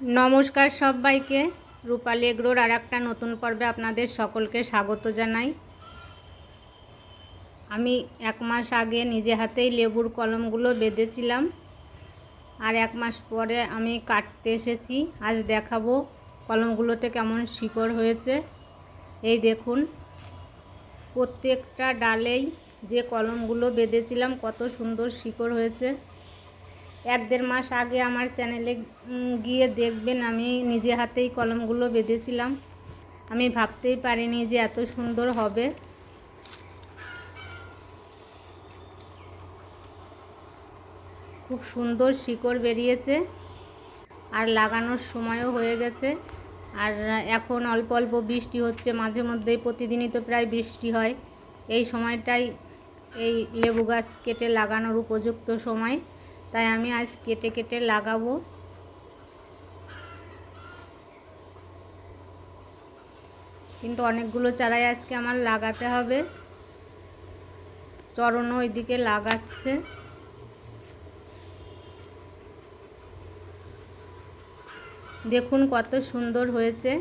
নমস্কার সবাইকে। রূপালী এগ্রোর আর একটা নতুন পর্বে আপনাদের সকলকে স্বাগত জানাই। আমি এক মাস আগে নিজে হাতেই লেবুর কলমগুলো বেঁধেছিলাম। আর এক মাস পরে আমি কাটতে এসেছি। আজ দেখাবো কলমগুলোতে কেমন শিকড় হয়েছে। এই দেখুন, প্রত্যেকটা ডালেই যে কলমগুলো বেঁধেছিলাম কত সুন্দর শিকড় হয়েছে। এক দেড় মাস আগে আমার চ্যানেলে গিয়ে দেখবেন আমি নিজে হাতেই কলমগুলো বেঁধেছিলাম। আমি ভাবতেই পারিনি যে এত সুন্দর হবে। খুব সুন্দর শিকড় বেরিয়েছে আর লাগানোর সময়ও হয়ে গেছে। আর এখন অল্প অল্প বৃষ্টি হচ্ছে, মাঝে মধ্যেই প্রতিদিনই তো প্রায় বৃষ্টি হয়। এই সময়টাই এই লেবু গাছ কেটে লাগানোর উপযুক্ত সময়। তাই আমি আজ কেটে কেটে লাগাবো। কিন্তু অনেকগুলো চারাই আজকে আমার লাগাতে হবে। চরণও ওইদিকে লাগাচ্ছে। দেখুন কত সুন্দর হয়েছে।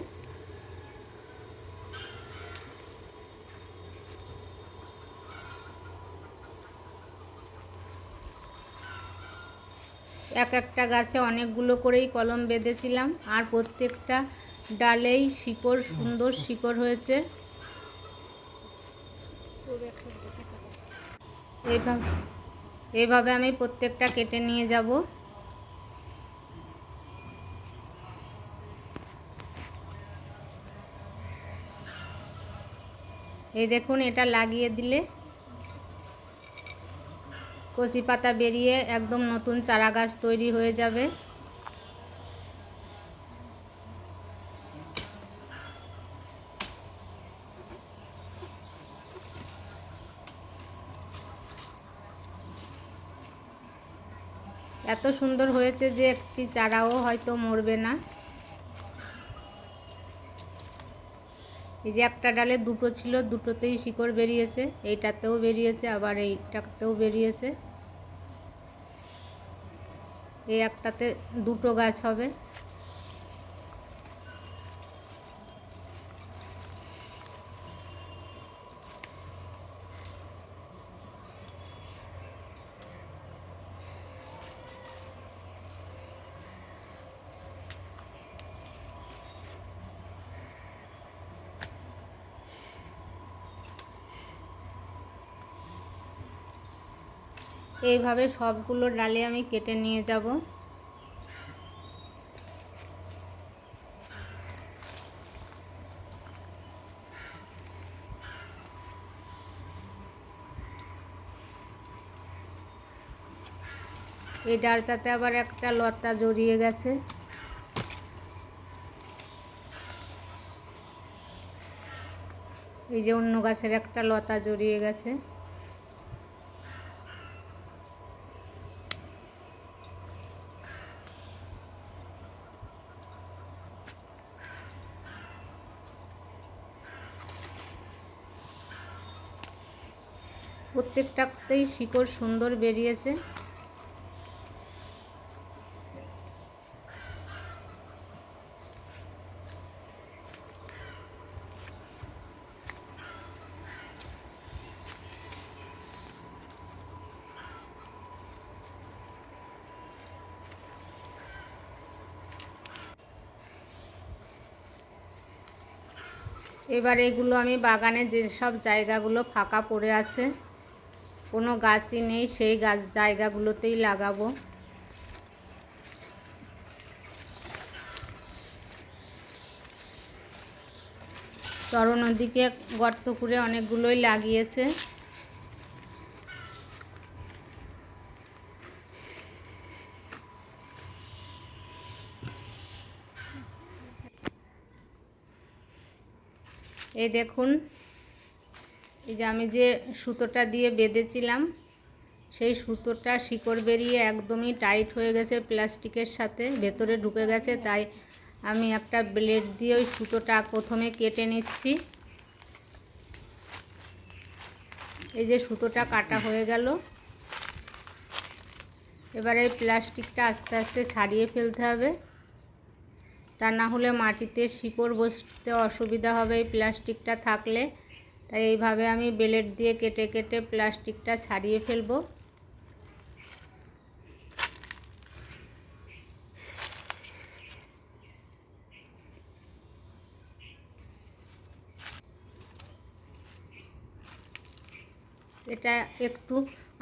এক একটা গাছে অনেকগুলো করেই কলম বেঁধেছিলাম আর প্রত্যেকটা ডালেই শিকড়, সুন্দর শিকড় হয়েছে। এইভাবে এইভাবে আমি প্রত্যেকটা কেটে নিয়ে যাব। এই দেখুন, এটা লাগিয়ে দিলে কচি পাতা বেরিয়ে একদম নতুন চারা গাছ তৈরি হয়ে যাবে। এত সুন্দর হয়েছে যে একটি চারাও হয়তো মরবে না। এই যে একটা ডালে দুটো ছিল, দুটোতেই শিকড় বেরিয়েছে, এইটাতেও বেরিয়েছে, আবার এইটাতেও বেরিয়েছে। এই একটাতে দুটো গাছ হবে। এইভাবে সবগুলো ডালে আমি কেটে নিয়ে যাব। এই ডালটাতে আবার একটা লতা জড়িয়ে গেছে। এই যে অন্য গাছের একটা লতা জড়িয়ে গেছে। প্রত্যেকটাতেই শিকড় সুন্দর বেরিয়েছে। এবার এগুলো আমি বাগানে যেসব জায়গাগুলো ফাঁকা পড়ে আছে কোনো গাছই নেই, সেই গাছ জায়গাগুলোতেই লাগাবো। চরণ দিকে গর্ত করে অনেকগুলোই লাগিয়েছে। এই দেখুন এই যে আমি যে সুতোটা দিয়ে বেঁধেছিলাম, সেই সুতোটা শিকড় বেরিয়ে একদমই টাইট হয়ে গেছে প্লাস্টিকের সাথে, ভেতরে ঢুকে গেছে, তাই আমি একটা ব্লেড দিয়ে ওই সুতোটা প্রথমে কেটে নিচ্ছি। এই যে সুতোটা কাটা হয়ে গেল। এবার এই প্লাস্টিকটা আস্তে আস্তে ছাড়িয়ে ফেলতে হবে। তা না হলে মাটিতে শিকড় বসতে অসুবিধা হবে এই প্লাস্টিকটা থাকলে। তাই এইভাবে আমি বেলেট দিয়ে কেটে কেটে প্লাস্টিকটা ছাড়িয়ে ফেলব। এটা একটু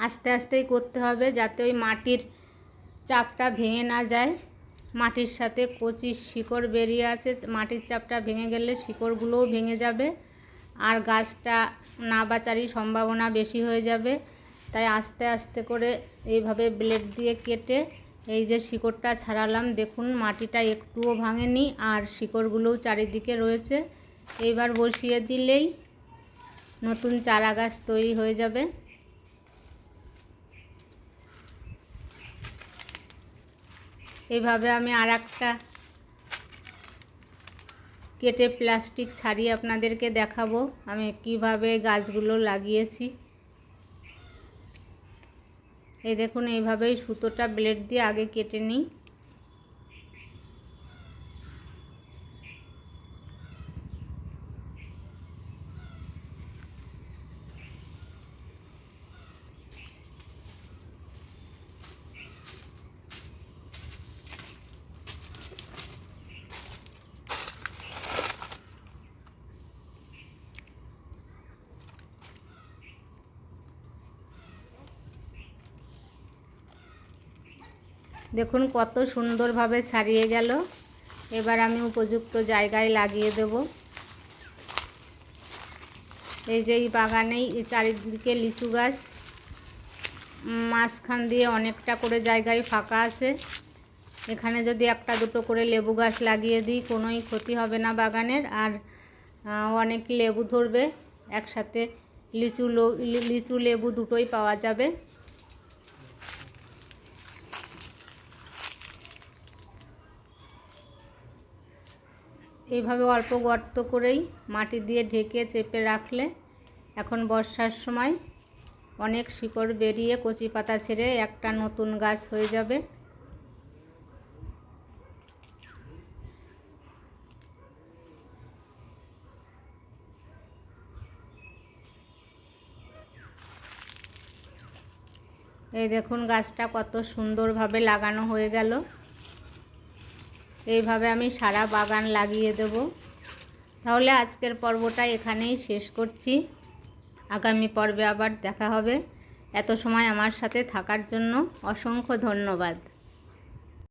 আস্তে আস্তেই করতে হবে যাতে ওই মাটির চাপটা ভেঙে না যায়। মাটির সাথে কচি শিকড় বেরিয়ে আছে, মাটির চাপটা ভেঙে গেলে শিকড়গুলোও ভেঙে যাবে। আর গাছটা না বাঁচারই সম্ভাবনা বেশি হয়ে যাবে। তাই আস্তে আস্তে করে এইভাবে ব্লেড দিয়ে কেটে এই যে শিকড়টা ছাড়ালাম, দেখুন মাটিটা একটুও ভাঙেনি আর শিকড়গুলোও চারিদিকে রয়েছে। এইবার বসিয়ে দিলেই নতুন চারা গাছ তৈরি হয়ে যাবে। এইভাবে আমি আর একটা কেটে প্লাস্টিক ছাড়িয়ে আপনাদেরকে দেখাবো আমি কীভাবে গাছগুলো লাগিয়েছি। এই দেখুন, এইভাবেই সুতোটা ব্লেড দিয়ে আগে কেটে নিই। দেখুন কত সুন্দরভাবে ছাড়িয়ে গেল। এবার আমি উপযুক্ত জায়গায় লাগিয়ে দেব। এই যে এই বাগানেই চারিদিকে লিচু গাছ, মাঝখান দিয়ে অনেকটা করে জায়গায় ফাঁকা আছে। এখানে যদি একটা দুটো করে লেবু গাছ লাগিয়ে দিই, কোনোই ক্ষতি হবে না বাগানের। আর অনেক লেবু ধরবে, একসাথে লিচু লিচু লেবু দুটোই পাওয়া যাবে। এইভাবে অল্প গর্ত করেই মাটি দিয়ে ঢেকে চেপে রাখলে এখন বর্ষার সময় অনেক শিকড় বেরিয়ে কচি পাতা ছেড়ে একটা নতুন গাছ হয়ে যাবে। এই দেখুন গাছটা কত সুন্দরভাবে লাগানো হয়ে গেল। এইভাবে আমি সারা বাগান লাগিয়ে দেব। তাহলে আজকের পর্বটা এখানেই শেষ করছি। আগামী পর্বে আবার দেখা হবে। এত সময় আমার সাথে থাকার জন্য অসংখ্য ধন্যবাদ।